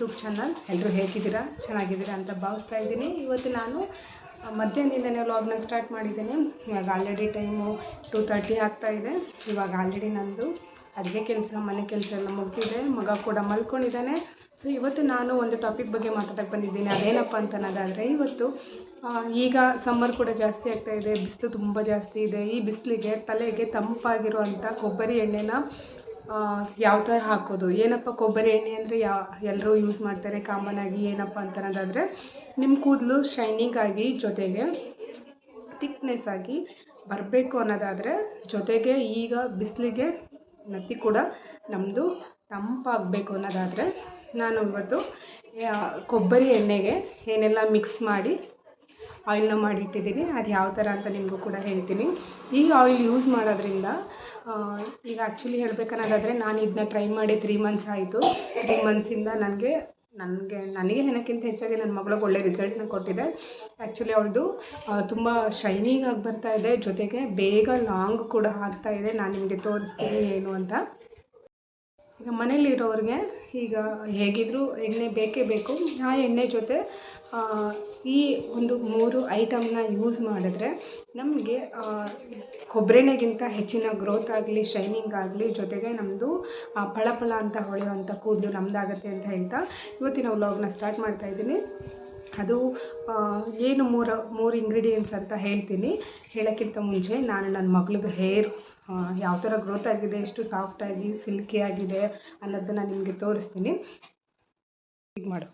ಯೂಟ್ಯೂಬ channel ಎಲ್ಲರೂ ಹೇಗಿದ್ದೀರಾ ಚೆನ್ನಾಗಿದ್ದೀರಾ ಅಂತ ಭಾವಿಸ್ತಾ ಇದ್ದೀನಿ. ಇವತ್ತು ನಾನು ಮಧ್ಯಾಹ್ನದಿಂದನೇ ವ್ಲಾಗ್ನ ಸ್ಟಾರ್ಟ್ ಮಾಡಿದ್ದೀನಿ. ಇವಾಗ ಆಲ್ರೆಡಿ ಟೈಮು ಟೂ ತರ್ಟಿ ಆಗ್ತಾ ಇದೆ. ಇವಾಗ ಆಲ್ರೆಡಿ ನಂದು ಅಡುಗೆ ಕೆಲಸ, ಮನೆ ಕೆಲಸ ಎಲ್ಲ ಮುಗಿದಿದೆ. ಮಗ ಕೂಡ ಮಲ್ಕೊಂಡಿದ್ದಾನೆ. ಸೊ ಇವತ್ತು ನಾನು ಒಂದು ಟಾಪಿಕ್ ಬಗ್ಗೆ ಮಾತಾಡೋಕ್ಕೆ ಬಂದಿದ್ದೀನಿ. ಅದೇನಪ್ಪ ಅಂತ ಅನ್ನೋದಾದರೆ ಇವತ್ತು ಈಗ ಸಮ್ಮರ್ ಕೂಡ ಜಾಸ್ತಿ ಆಗ್ತಾ ಇದೆ. ಬಿಸಿಲು ತುಂಬ ಜಾಸ್ತಿ ಇದೆ. ಈ ಬಿಸಿಲಿಗೆ ತಲೆಗೆ ತಂಪಾಗಿರುವಂಥ ಕೊಬ್ಬರಿ ಎಣ್ಣೆನ ಯಾವ ಥರ ಹಾಕೋದು? ಏನಪ್ಪ ಕೊಬ್ಬರಿ ಎಣ್ಣೆ ಅಂದರೆ ಯಾ ಎಲ್ಲರೂ ಯೂಸ್ ಮಾಡ್ತಾರೆ ಕಾಮನ್ ಆಗಿ ಏನಪ್ಪ ಅಂತ ಅನ್ನೋದಾದರೆ ನಿಮ್ಮ ಕೂದಲು ಶೈನಿಂಗ್ ಆಗಿ ಜೊತೆಗೆ ತಿಕ್ನೆಸ್ ಆಗಿ ಬರಬೇಕು ಅನ್ನೋದಾದರೆ ಜೊತೆಗೆ ಈಗ ಬಿಸಿಲಿಗೆ ನತ್ತಿ ಕೂಡ ನಮ್ಮದು ತಂಪಾಗಬೇಕು ಅನ್ನೋದಾದರೆ ನಾನು ಇವತ್ತು ಕೊಬ್ಬರಿ ಎಣ್ಣೆಗೆ ಏನೆಲ್ಲ ಮಿಕ್ಸ್ ಮಾಡಿ ಆಯಿಲ್ನ ಮಾಡಿಟ್ಟಿದ್ದೀನಿ. ಅದು ಯಾವ ಥರ ಅಂತ ನಿಮಗೂ ಕೂಡ ಹೇಳ್ತೀನಿ. ಈ ಆಯಿಲ್ ಯೂಸ್ ಮಾಡೋದ್ರಿಂದ ಈಗ ಆ್ಯಕ್ಚುಲಿ ಹೇಳ್ಬೇಕನ್ನೋದಾದರೆ ನಾನು ಇದನ್ನ ಟ್ರೈ ಮಾಡಿ ತ್ರೀ ಮಂತ್ಸ್ ಆಯಿತು. ತ್ರೀ ಮಂತ್ಸಿಂದ ನನಗೆ ನನಗೆ ನನಗೆ ಏನಕ್ಕಿಂತ ಹೆಚ್ಚಾಗಿ ನನ್ನ ಮಗಳಿಗೆ ಒಳ್ಳೆ ರಿಸಲ್ಟ್ನ ಕೊಟ್ಟಿದೆ. ಆ್ಯಕ್ಚುಲಿ ಅವಳದು ತುಂಬ ಶೈನಿಂಗ್ ಆಗಿ ಬರ್ತಾ ಇದೆ. ಜೊತೆಗೆ ಬೇಗ ಲಾಂಗ್ ಕೂಡ ಆಗ್ತಾ ಇದೆ. ನಾನು ನಿಮಗೆ ತೋರಿಸ್ತೀನಿ ಏನು ಅಂತ. ಈಗ ಮನೇಲಿರೋರಿಗೆ ಈಗ ಹೇಗಿದ್ದರೂ ಎಣ್ಣೆ ಬೇಕೇ ಬೇಕು. ಆ ಎಣ್ಣೆ ಜೊತೆ ಈ ಒಂದು ಮೂರು ಐಟಮ್ನ ಯೂಸ್ ಮಾಡಿದ್ರೆ ನಮಗೆ ಕೊಬ್ಬರೆಣ್ಣೆಗಿಂತ ಹೆಚ್ಚಿನ ಗ್ರೋತ್ ಆಗಲಿ ಶೈನಿಂಗ್ ಆಗಲಿ ಜೊತೆಗೆ ನಮ್ಮದು ಫಳಫಳ ಫಳ ಅಂತ ಹೊಳೆಯುವಂಥ ಕೂದಲು ನಮ್ಮದಾಗತ್ತೆ ಅಂತ ಹೇಳ್ತಾ ಇವತ್ತಿನ ವ್ಲಾಗ್ನ ಸ್ಟಾರ್ಟ್ ಮಾಡ್ತಾ ಇದ್ದೀನಿ. ಅದು ಏನು ಮೂರು ಮೂರು ಇಂಗ್ರೀಡಿಯೆಂಟ್ಸ್ ಅಂತ ಹೇಳ್ತೀನಿ. ಹೇಳೋಕ್ಕಿಂತ ಮುಂಚೆ ನಾನು ನನ್ನ ಮಗಳದ್ದು ಹೇರ್ ಯಾವ ಥರ ಗ್ರೋತ್ ಆಗಿದೆ ಎಷ್ಟು ಸಾಫ್ಟಾಗಿ ಸಿಲ್ಕಿ ಆಗಿದೆ ಅನ್ನೋದನ್ನ ನಿಮಗೆ ತೋರಿಸ್ತೀನಿ. ಈಗ ಮಾಡು.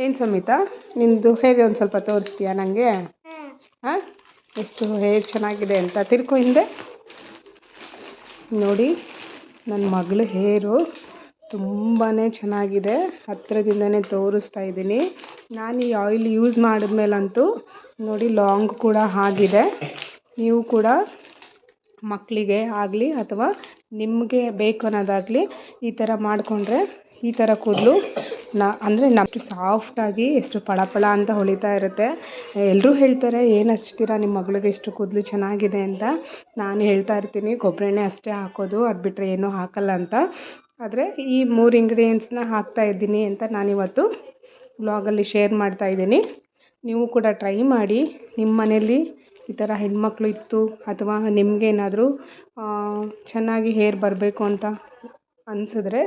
ಏನು ಸಮಿತಾ? ನಿಮ್ಮದು ಹೇಗೆ ಒಂದು ಸ್ವಲ್ಪ ತೋರಿಸ್ತೀಯಾ ನನಗೆ ಹಾಂ? ಎಷ್ಟು ಹೇಗೆ ಚೆನ್ನಾಗಿದೆ ಅಂತ ತಿರ್ಕೊ ಹಿಂದೆ. ನೋಡಿ ನನ್ನ ಮಗಳು ಹೇರು ತುಂಬಾ ಚೆನ್ನಾಗಿದೆ. ಹತ್ತಿರದಿಂದನೇ ತೋರಿಸ್ತಾ ಇದ್ದೀನಿ. ನಾನು ಈ ಆಯಿಲ್ ಯೂಸ್ ಮಾಡಿದ್ಮೇಲಂತೂ ನೋಡಿ ಲಾಂಗ್ ಕೂಡ ಆಗಿದೆ. ನೀವು ಕೂಡ ಮಕ್ಕಳಿಗೆ ಆಗಲಿ ಅಥವಾ ನಿಮಗೆ ಬೇಕು ಅನ್ನೋದಾಗಲಿ ಈ ಥರ ಮಾಡಿಕೊಂಡ್ರೆ ಈ ಥರ ಕೂದಲು ನಾ, ಅಂದರೆ ನಷ್ಟು ಸಾಫ್ಟಾಗಿ ಎಷ್ಟು ಪಳ ಪಳ ಅಂತ ಹೊಳಿತಾ ಇರುತ್ತೆ. ಎಲ್ಲರೂ ಹೇಳ್ತಾರೆ, ಏನು ಹಚ್ತೀರಾ ನಿಮ್ಮ ಮಗಳಿಗೆ ಎಷ್ಟು ಕೂದಲು ಚೆನ್ನಾಗಿದೆ ಅಂತ? ನಾನು ಹೇಳ್ತಾ ಇರ್ತೀನಿ ಕೊಬ್ಬರೆಣ್ಣೆ ಅಷ್ಟೇ ಹಾಕೋದು, ಅದು ಬಿಟ್ಟರೆ ಏನೂ ಹಾಕಲ್ಲ ಅಂತ. ಆದರೆ ಈ ಮೂರು ಇಂಗ್ರೀಡಿಯೆಂಟ್ಸ್ನ ಹಾಕ್ತಾ ಇದ್ದೀನಿ ಅಂತ ನಾನಿವತ್ತು ವ್ಲಾಗಲ್ಲಿ ಶೇರ್ ಮಾಡ್ತಾ ಇದ್ದೀನಿ. ನೀವು ಕೂಡ ಟ್ರೈ ಮಾಡಿ ನಿಮ್ಮ ಮನೇಲಿ ಈ ಥರ ಹೆಣ್ಮಕ್ಳು ಇತ್ತು ಅಥವಾ ನಿಮಗೇನಾದರೂ ಚೆನ್ನಾಗಿ ಹೇರ್ ಬರಬೇಕು ಅಂತ ಅನ್ಸಿದ್ರೆ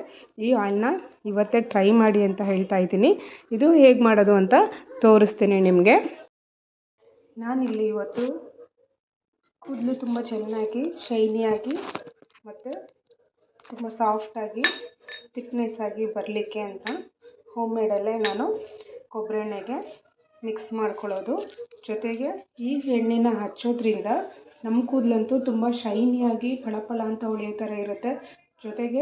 ಈ ಆಯಿಲ್ನ ಇವತ್ತೇ ಟ್ರೈ ಮಾಡಿ ಅಂತ ಹೇಳ್ತಾ ಇದ್ದೀನಿ. ಇದು ಹೇಗೆ ಮಾಡೋದು ಅಂತ ತೋರಿಸ್ತೀನಿ ನಿಮಗೆ. ನಾನಿಲ್ಲಿ ಇವತ್ತು ಕೂದಲು ತುಂಬ ಚೆನ್ನಾಗಿ ಶೈನಿಯಾಗಿ ಮತ್ತು ತುಂಬ ಸಾಫ್ಟಾಗಿ ತಿಕ್ನೆಸ್ ಆಗಿ ಬರಲಿಕ್ಕೆ ಅಂತ ಹೋಮ್ ಮೇಡಲ್ಲೇ ನಾನು ಕೊಬ್ಬರಿ ಎಣ್ಣೆಗೆ ಮಿಕ್ಸ್ ಮಾಡ್ಕೊಳ್ಳೋದು. ಜೊತೆಗೆ ಈ ಎಣ್ಣೆನ ಹಚ್ಚೋದ್ರಿಂದ ನಮ್ಮ ಕೂದಲಂತೂ ತುಂಬ ಶೈನಿಯಾಗಿ ಫಳ ಫಳ ಅಂತ ಹೊಳೆಯೋ ಥರ ಇರುತ್ತೆ. ಜೊತೆಗೆ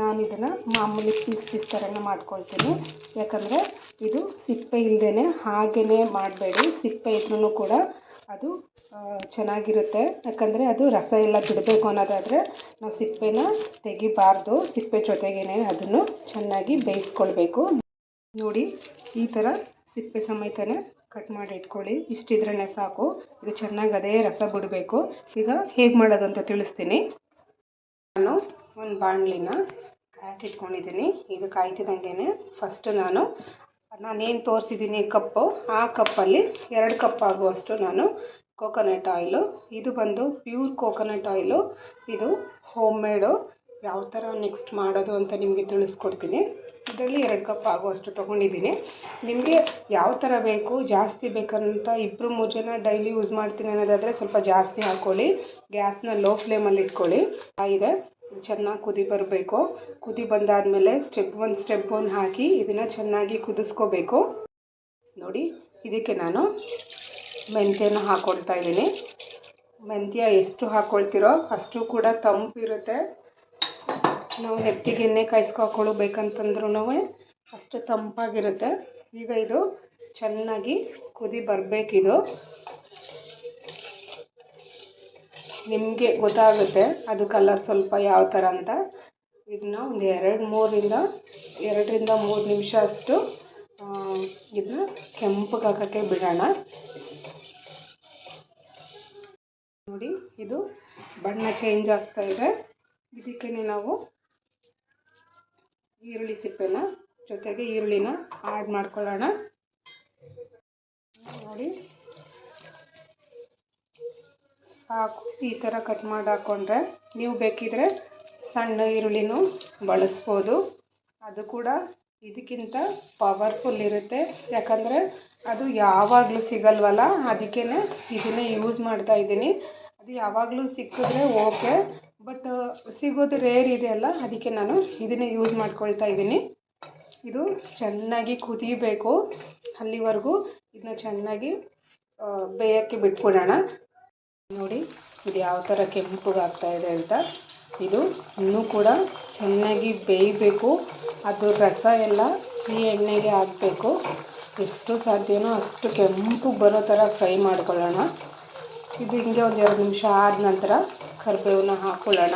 ನಾನು ಇದನ್ನು ಮಾಮೂಲಿ ಪೀಸ್ ಪೀಸ್ ಥರನೇ ಮಾಡ್ಕೊಳ್ತೀನಿ. ಯಾಕಂದರೆ ಇದು ಸಿಪ್ಪೆ ಇಲ್ಲದೇ ಹಾಗೇ ಮಾಡಬೇಡಿ. ಸಿಪ್ಪೆ ಇದ್ರೂ ಕೂಡ ಅದು ಚೆನ್ನಾಗಿರುತ್ತೆ. ಯಾಕಂದರೆ ಅದು ರಸ ಎಲ್ಲ ಬಿಡಬೇಕು ಅನ್ನೋದಾದರೆ ನಾವು ಸಿಪ್ಪೆನ ತೆಗಿಬಾರ್ದು. ಸಿಪ್ಪೆ ಜೊತೆಗೇ ಅದನ್ನು ಚೆನ್ನಾಗಿ ಬೇಯಿಸ್ಕೊಳ್ಬೇಕು. ನೋಡಿ, ಈ ಥರ ಸಿಪ್ಪೆ ಸಮೇತನೇ ಕಟ್ ಮಾಡಿ ಇಟ್ಕೊಳ್ಳಿ. ಇಷ್ಟಿದ್ರೇ ಸಾಕು. ಇದು ಚೆನ್ನಾಗಿ ಅದೇ ರಸ ಬಿಡಬೇಕು. ಈಗ ಹೇಗೆ ಮಾಡೋದು ಅಂತ ತಿಳಿಸ್ತೀನಿ. ನಾನು ಒಂದು ಬಾಣಲಿನ ಇಟ್ಕೊಂಡಿದ್ದೀನಿ. ಇದು ಕಾಯ್ತಿದ್ದಂಗೆ ಫಸ್ಟ್ ನಾನು, ನಾನೇನು ತೋರಿಸಿದ್ದೀನಿ ಕಪ್ಪು, ಆ ಕಪ್ಪಲ್ಲಿ ಎರಡು ಕಪ್ ಆಗುವಷ್ಟು ನಾನು ಕೋಕೋನಟ್ ಆಯಿಲು ಇದು ಬಂದು ಪ್ಯೂರ್ ಕೋಕೋನಟ್ ಆಯಿಲು ಇದು ಹೋಮ್ ಮೇಡು ಯಾವ ಥರ ನೆಕ್ಸ್ಟ್ ಮಾಡೋದು ಅಂತ ನಿಮಗೆ ತಿಳಿಸ್ಕೊಡ್ತೀನಿ. ಇದರಲ್ಲಿ ಎರಡು ಕಪ್ ಆಗುವಷ್ಟು ತೊಗೊಂಡಿದ್ದೀನಿ. ನಿಮಗೆ ಯಾವ ಥರ ಬೇಕು, ಜಾಸ್ತಿ ಬೇಕಂತ ಇಬ್ಬರು ಮೂರು ಜನ ಡೈಲಿ ಯೂಸ್ ಮಾಡ್ತೀನಿ ಅನ್ನೋದಾದರೆ ಸ್ವಲ್ಪ ಜಾಸ್ತಿ ಹಾಕ್ಕೊಳ್ಳಿ ಗ್ಯಾಸ್ನ ಲೋ ಫ್ಲೇಮಲ್ಲಿ ಇಟ್ಕೊಳ್ಳಿ. ಇದೆ ಚೆನ್ನಾಗಿ ಕುದಿ ಬರಬೇಕು. ಕುದಿ ಬಂದಾದಮೇಲೆ ಸ್ಟೆಪ್ ಒನ್ ಸ್ಟೆಪ್ ಒನ್ ಹಾಕಿ ಇದನ್ನು ಚೆನ್ನಾಗಿ ಕುದಿಸ್ಕೋಬೇಕು. ನೋಡಿ, ಇದಕ್ಕೆ ನಾನು ಮೆಂತ್ಯನ ಹಾಕ್ಕೊಳ್ತಾ ಇದ್ದೀನಿ. ಮೆಂತ್ಯ ಎಷ್ಟು ಹಾಕ್ಕೊಳ್ತೀರೋ ಅಷ್ಟು ಕೂಡ ತಂಪಿರುತ್ತೆ. ನಾವು ನೆತ್ತಿಗೆ ಎಣ್ಣೆ ಕಾಯಿಸ್ಕೊ ಅಷ್ಟು ತಂಪಾಗಿರುತ್ತೆ. ಈಗ ಇದು ಚೆನ್ನಾಗಿ ಕುದಿ ಬರಬೇಕಿದು. ನಿಮಗೆ ಗೊತ್ತಾಗುತ್ತೆ ಅದು ಕಲರ್ ಸ್ವಲ್ಪ ಯಾವ ಥರ ಅಂತ. ಇದನ್ನ ಒಂದು ಎರಡು ಮೂರಿಂದ, ಎರಡರಿಂದ ಮೂರು ನಿಮಿಷ ಅಷ್ಟು ಇದನ್ನ ಕೆಂಪಗಾಗೋಕ್ಕೆ ಬಿಡೋಣ. ನೋಡಿ, ಇದು ಬಣ್ಣ ಚೇಂಜ್ ಆಗ್ತಾ ಇದೆ. ಇದಕ್ಕೆ ನಾವು ಈರುಳ್ಳಿ ಸಿಪ್ಪೆನ ಜೊತೆಗೆ ಈರುಳ್ಳಿನ ಆ್ಯಡ್ ಮಾಡ್ಕೊಳ್ಳೋಣ. ನೋಡಿ. ಸಾಕು. ಈ ಥರ ಕಟ್ ಮಾಡಿ ಹಾಕ್ಕೊಂಡ್ರೆ ನೀವು ಬೇಕಿದ್ರೆ ಸಣ್ಣ ಈರುಳ್ಳಿನೂ ಬಳಸ್ಬೋದು. ಅದು ಕೂಡ ಇದಕ್ಕಿಂತ ಪವರ್ಫುಲ್ ಇರುತ್ತೆ. ಯಾಕಂದರೆ ಅದು ಯಾವಾಗಲೂ ಸಿಗಲ್ವಲ್ಲ? ಅದಕ್ಕೇ ಇದನ್ನೇ ಯೂಸ್ ಮಾಡ್ತಾ ಇದ್ದೀನಿ. ಅದು ಯಾವಾಗಲೂ ಸಿಕ್ಕಿದ್ರೆ ಓಕೆ ಬಟ್ ಸಿಗೋದು ರೇರ್ ಇದೆಯಲ್ಲ ಅದಕ್ಕೆ ನಾನು ಇದನ್ನೇ ಯೂಸ್ ಮಾಡ್ಕೊಳ್ತಾ ಇದ್ದೀನಿ. ಇದು ಚೆನ್ನಾಗಿ ಕುದಿಬೇಕು. ಅಲ್ಲಿವರೆಗೂ ಇದನ್ನ ಚೆನ್ನಾಗಿ ಬೇಯೋಕ್ಕೆ ಬಿಟ್ಕೊಡೋಣ ನೋಡಿ, ಇದು ಯಾವ ಥರ ಕೆಂಪುಗಾಗ್ತಾ ಇದೆ ಅಂತ. ಇದು ಇನ್ನೂ ಕೂಡ ಚೆನ್ನಾಗಿ ಬೇಯಬೇಕು. ಅದು ರಸ ಎಲ್ಲ ಈ ಎಣ್ಣೆಗೆ ಹಾಕಬೇಕು. ಎಷ್ಟು ಸಾಧ್ಯನೋ ಅಷ್ಟು ಕೆಂಪು ಬರೋ ಥರ ಫ್ರೈ ಮಾಡ್ಕೊಳ್ಳೋಣ. ಇದು ಹಿಂಗೆ ಒಂದು ಎರಡು ನಿಮಿಷ ಆದ ನಂತರ ಕರಿಬೇವನ್ನ ಹಾಕೊಳ್ಳೋಣ.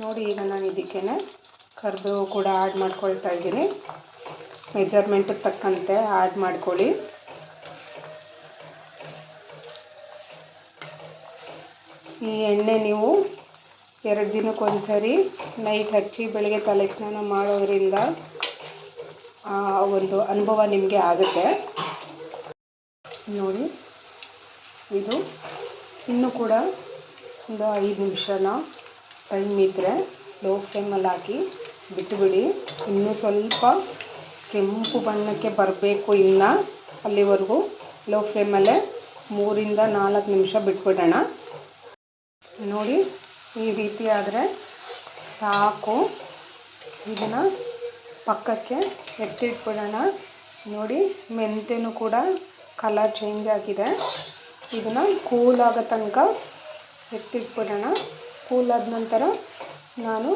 ನೋಡಿ ಈಗ ನಾನು ಇದಕ್ಕೆ ಕರಿಬೇವು ಕೂಡ ಆ್ಯಡ್ ಮಾಡ್ಕೊಳ್ತಾ ಇದ್ದೀನಿ. ಮೆಜರ್ಮೆಂಟಿಗೆ ತಕ್ಕಂತೆ ಆ್ಯಡ್ ಮಾಡ್ಕೊಳ್ಳಿ. ಈ ಎಣ್ಣೆ ನೀವು ಎರಡು ದಿನಕ್ಕೊಂದು ಸರಿ ನೈಟ್ ಹಚ್ಚಿ ಬೆಳಗ್ಗೆ ತಲೆ ಸ್ನಾನ ಮಾಡೋದ್ರಿಂದ ಒಂದು ಅನುಭವ ನಿಮಗೆ ಆಗುತ್ತೆ. ನೋಡಿ. ಇದು ಇನ್ನೂ ಕೂಡ ಒಂದು ಐದು ನಿಮಿಷನ ಟೈಮ್ ಇದ್ದರೆ ಲೋ ಫ್ಲೇಮಲ್ಲಿ ಹಾಕಿ ಬಿಟ್ಟುಬಿಡಿ ಇನ್ನೂ ಸ್ವಲ್ಪ ಕೆಂಪು ಬಣ್ಣಕ್ಕೆ ಬರಬೇಕು ಇನ್ನು ಅಲ್ಲಿವರೆಗೂ. ಲೋ ಫ್ಲೇಮಲ್ಲೇ ಮೂರಿಂದ ನಾಲ್ಕು ನಿಮಿಷ ಬಿಟ್ಬಿಡೋಣ. ನೋಡಿ, ಈ ರೀತಿ ಆದರೆ ಸಾಕು. ಇದನ್ನು ಪಕ್ಕಕ್ಕೆ ಎತ್ತಿಟ್ಬಿಡೋಣ. ನೋಡಿ, ಮೆಂತೆನೂ ಕೂಡ ಕಲರ್ ಚೇಂಜ್ ಆಗಿದೆ. ಇದನ್ನು ಕೂಲ್ ಆಗೋ ತನಕ ಎತ್ತಿಟ್ಬಿಡೋಣ. ಕೂಲ್ ಆದ ನಂತರ ನಾನು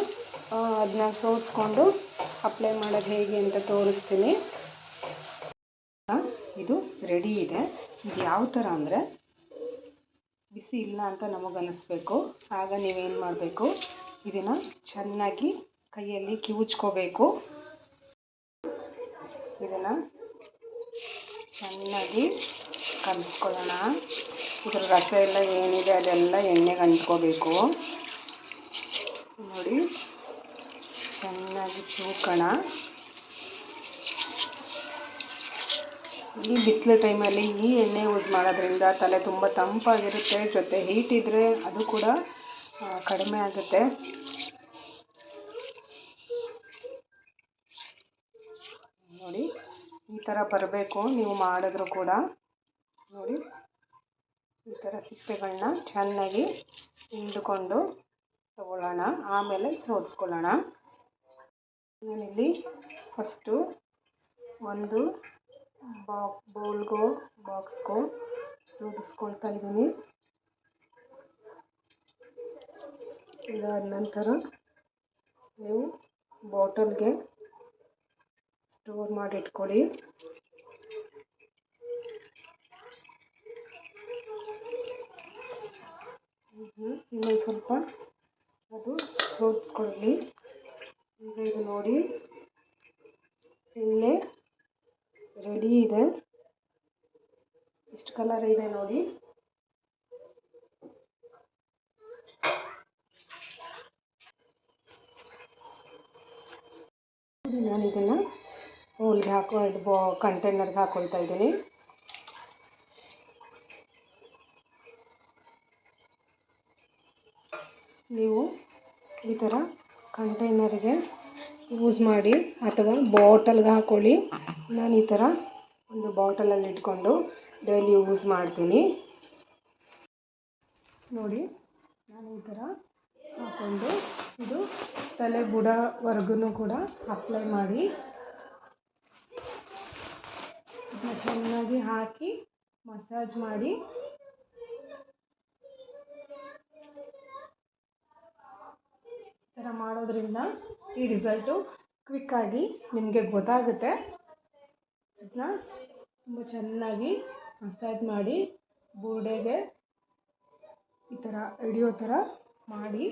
ಅದನ್ನ ಸೋಸ್ಕೊಂಡು ಅಪ್ಲೈ ಮಾಡೋದು ಹೇಗೆ ಅಂತ ತೋರಿಸ್ತೀನಿ. ಇದು ರೆಡಿ ಇದೆ. ಇದು ಯಾವ ಥರ ಅಂದರೆ ಬಿಸಿ ಇಲ್ಲ ಅಂತ ನಮಗೆ ನಮಗನ್ನಿಸ್ಬೇಕು ಆಗ ನೀವೇನು ಮಾಡಬೇಕು? ಇದನ್ನು ಚೆನ್ನಾಗಿ ಕೈಯಲ್ಲಿ ಕಿವುಚ್ಕೋಬೇಕು. ಇದನ್ನು ಚೆನ್ನಾಗಿ ಕಲಿಸ್ಕೊಳ್ಳೋಣ ಇದ್ರ ರಸ ಎಲ್ಲ ಏನಿದೆ ಅದೆಲ್ಲ ಎಣ್ಣೆಗೆ ಅಂಟ್ಕೋಬೇಕು. ನೋಡಿ, ಚೆನ್ನಾಗಿ ತೂಕೋಣ. ಈ ಬಿಸಿಲು ಟೈಮಲ್ಲಿ ಈ ಎಣ್ಣೆ ಯೂಸ್ ಮಾಡೋದ್ರಿಂದ ತಲೆ ತುಂಬ ತಂಪಾಗಿರುತ್ತೆ. ಜೊತೆ ಹೀಟ್ ಇದ್ದರೆ ಅದು ಕೂಡ ಕಡಿಮೆ ಆಗುತ್ತೆ. ಥರ ಬರಬೇಕು, ನೀವು ಮಾಡಿದ್ರು ಕೂಡ. ನೋಡಿ, ಈ ಥರ ಸಿಪ್ಪೆಗಳನ್ನ ಚೆನ್ನಾಗಿ ಹಿಂಡ್ಕೊಂಡು ತಗೊಳ್ಳೋಣ. ಆಮೇಲೆ ಸೋದಿಸ್ಕೊಳ್ಳೋಣ ನಾನಿಲ್ಲಿ ಫಸ್ಟು ಒಂದು ಬಾ ಬೌಲ್ಗೋ ಬಾಕ್ಸ್ಗೋ ಸೋದಿಸ್ಕೊಳ್ತಾ ಇದ್ದೀನಿ. ಇದಾದ ನಂತರ ನೀವು ಬಾಟಲ್ಗೆ ಸ್ಟೋರ್ ಮಾಡಿ ಇಟ್ಕೊಳ್ಳಿ. ಇನ್ನೊಂದು ಸ್ವಲ್ಪ ಅದು ಸೋದಿಸ್ಕೊಳ್ಳಿ ಈಗ ಇದು ನೋಡಿ, ಎಣ್ಣೆ ರೆಡಿ ಇದೆ. ಎಷ್ಟು ಕಲರ್ ಇದೆ ನೋಡಿ. ನಾನು ಇದನ್ನು ಹೋಲ್ಗೆ ಹಾಕೋ, ಇದು ಬಾ ಕಂಟೈನರ್ಗೆ ಹಾಕೊಳ್ತಾ ಇದ್ದೀನಿ. ನೀವು ಈ ಥರ ಕಂಟೈನರ್ಗೆ ಯೂಸ್ ಮಾಡಿ ಅಥವಾ ಬಾಟಲ್ಗೆ ಹಾಕ್ಕೊಳ್ಳಿ ನಾನು ಈ ಥರ ಒಂದು ಬಾಟಲಲ್ಲಿ ಇಟ್ಕೊಂಡು ಡೈಲಿ ಯೂಸ್ ಮಾಡ್ತೀನಿ. ನೋಡಿ, ನಾನು ಈ ಥರ ಹಾಕ್ಕೊಂಡು ಇದು ತಲೆ ಬುಡವರೆಗೂ ಕೂಡ ಅಪ್ಲೈ ಮಾಡಿ ಇದನ್ನ ಚೆನ್ನಾಗಿ ಹಾಕಿ ಮಸಾಜ್ ಮಾಡಿ. ಈ ಥರ ಮಾಡೋದ್ರಿಂದ ಈ ರಿಸಲ್ಟು ಕ್ವಿಕ್ಕಾಗಿ ನಿಮಗೆ ಗೊತ್ತಾಗುತ್ತೆ. ಅದನ್ನ ತುಂಬ ಚೆನ್ನಾಗಿ ಮಸಾಜ್ ಮಾಡಿ ಬುರುಡೆಗೆ ಈ ಥರ ಹಿಡಿಯೋ ಥರ ಮಾಡಿ.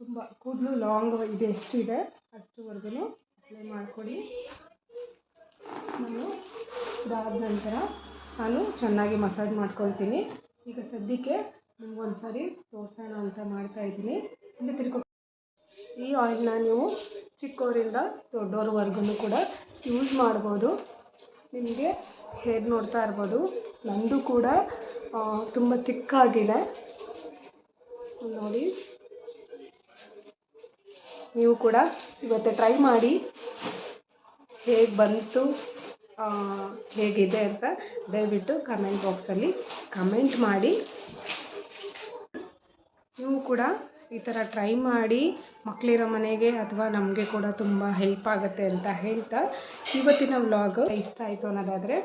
ತುಂಬ ಕೂದಲು ಲಾಂಗ್ ಇದು, ಎಷ್ಟಿದೆ? ಅಷ್ಟುವರೆಗೂ ಅಪ್ಲೈ ಮಾಡಿಕೊಡಿ. ಇದಾದ ನಂತರ ನಾನು ಚೆನ್ನಾಗಿ ಮಸಾಜ್ ಮಾಡ್ಕೊಳ್ತೀನಿ. ಈಗ ಸದ್ಯಕ್ಕೆ ನಿಮ್ಗೊಂದು ಸಾರಿ ತೋರಿಸೋಣ ಅಂತ ಮಾಡ್ತಾಯಿದ್ದೀನಿ ಇಲ್ಲಿ ತಿರ್ಕೊ ಈ ಆಯಿಲ್ನ ನೀವು ಚಿಕ್ಕವರಿಂದ ದೊಡ್ಡವ್ರವರೆಗೂ ಕೂಡ ಯೂಸ್ ಮಾಡ್ಬೋದು. ನಿಮಗೆ ಹೇರ್ ನೋಡ್ತಾ ಇರ್ಬೋದು. ನಂದು ಕೂಡ ತುಂಬ ತಿಕ್ಕಾಗಿದೆ ನೋಡಿ. ನೀವು ಕೂಡ ಇವತ್ತು ಟ್ರೈ ಮಾಡಿ ಹೇಗೆ ಬಂತು ಹೇಗಿದೆ ಅಂತ ದಯವಿಟ್ಟು ಕಮೆಂಟ್ ಬಾಕ್ಸಲ್ಲಿ ಕಮೆಂಟ್ ಮಾಡಿ. ನೀವು ಕೂಡ ಈ ಥರ ಟ್ರೈ ಮಾಡಿ ಮಕ್ಕಳಿರೋ ಮನೆಗೆ ಅಥವಾ ನಮಗೆ ಕೂಡ ತುಂಬ ಹೆಲ್ಪ್ ಆಗುತ್ತೆ ಅಂತ ಹೇಳ್ತಾ ಇವತ್ತಿನ ವ್ಲಾಗ್ ಇಷ್ಟ ಆಯಿತು ಅನ್ನೋದಾದರೆ,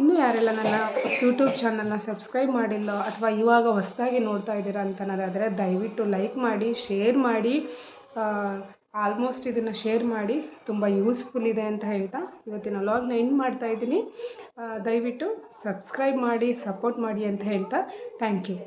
ಇನ್ನೂ ಯಾರೆಲ್ಲ ನನ್ನ ಯೂಟ್ಯೂಬ್ ಚಾನಲ್ನ ಸಬ್ಸ್ಕ್ರೈಬ್ ಮಾಡಿಲ್ಲ ಅಥವಾ ಇವಾಗ ಹೊಸದಾಗಿ ನೋಡ್ತಾ ಇದ್ದೀರಾ ಅಂತ ಅನ್ನೋದಾದರೆ ದಯವಿಟ್ಟು ಲೈಕ್ ಮಾಡಿ ಶೇರ್ ಮಾಡಿ. ಆಲ್ಮೋಸ್ಟ್ ಇದನ್ನು ಶೇರ್ ಮಾಡಿ ತುಂಬ ಯೂಸ್ಫುಲ್ ಇದೆ ಅಂತ ಹೇಳ್ತಾ ಇವತ್ತಿನ ವ್ಲಾಗ್ನ ಎಂಡ್ ಮಾಡ್ತಾ ಇದ್ದೀನಿ. ದಯವಿಟ್ಟು ಸಬ್ಸ್ಕ್ರೈಬ್ ಮಾಡಿ ಸಪೋರ್ಟ್ ಮಾಡಿ ಅಂತ ಹೇಳ್ತಾ ಥ್ಯಾಂಕ್ ಯು